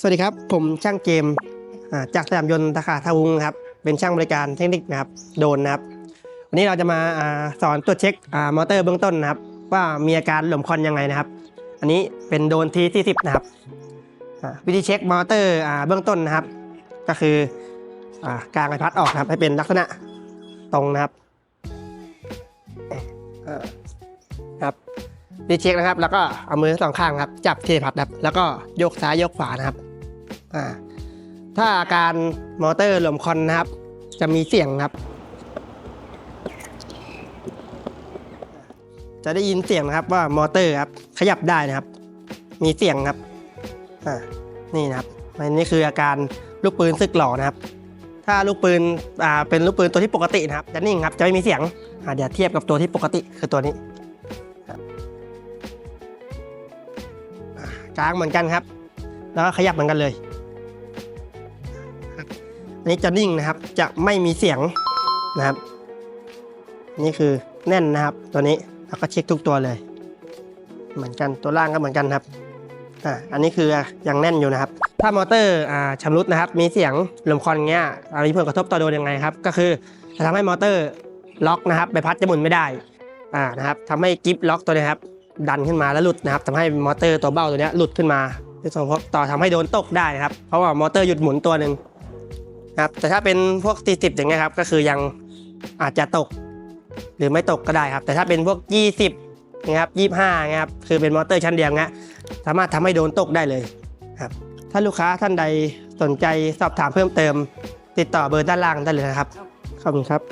สวัสดีครับ ผมช่างเกมจากสยามยนต์ตาขาทาวุงครับเป็นช่างบริการเทคนิคนะครับโดนนะครับ วันนี้เราจะมาสอนตรวจเช็คอมอเตอร์เบื้องต้นนะครับ ว่ามีอาการหล่มควันยังไงนะครับ อันนี้เป็นโดนทีที่สิบนะครับวิธีเช็คมอเตอร์เบื้องต้นนะครับ ก็คืออ่ากางใบพัดออกนะครับให้เป็นลักษณะตรงนะครับครับดีเช็คนะครับ แล้วก็เอามือสองข้างครับจับที่พัดครับแล้วก็ยกซ้ายยกขวานะครับ ถ้าอาการมอเตอร์หลมควันนะครับ จะมีเสียงครับ จะได้ยินเสียงนะครับว่ามอเตอร์ครับขยับได้นะครับ มีเสียงครับนี่นะครับอันนี้คืออาการลูกปืนซึกหล่อนะครับ ถ้าลูกปืนอ่าเป็นลูกปืนตัวที่ปกตินะครับจะนิ่งครับจะไม่มีเสียงเดี๋ยวเทียบกับตัวที่ปกติคือตัวนี้กลางเหมือนกันครับ แล้วก็ขยับเหมือนกันเลย นี้จะนิ่งนะครับ จะไม่มีเสียงนะครับ นี่คือแน่นนะครับ ตัวนี้แล้วก็เช็คทุกตัวเลย เหมือนกันตัวล่างก็เหมือนกันครับอ่าอันนี้คือยังแน่นอยู่นะครับ ถ้ามอเตอร์อ่าชำรุดนะครับ มีเสียงลมควันเงี้ยอ่มีผลกระทบต่อโดนยังไงครับ ก็คือจะทำให้มอเตอร์ล็อกนะครับใบพัดจะหมุนไม่ได้อ่านะครับทำให้กิฟล็อกตัวนี้ครับดันขึ้นมาแล้วหลุดนะครับทำให้มอเตอร์ตัวเบ้าตัวนี้หลุดขึ้นมาที่ส่งผลต่อทำให้โดนตกได้นะครับ เพราะว่ามอเตอร์หยุดหมุนตัวหนึ่ง ครับแต่ถ้าเป็นพวกตีสิบอย่างเงี้ยครับก็คือยังอาจจะตก หรือไม่ตกก็ได้ครับ แต่ถ้าเป็นพวก 20นะครับ25นะครับคือเป็นมอเตอร์ชั้นเดียวเงี้ยสามารถทำให้โดนตกได้เลยครับถ้าลูกค้าท่านใดสนใจสอบถามเพิ่มเติม ติดต่อเบอร์ด้านล่างได้เลยนะครับขอบคุณครับ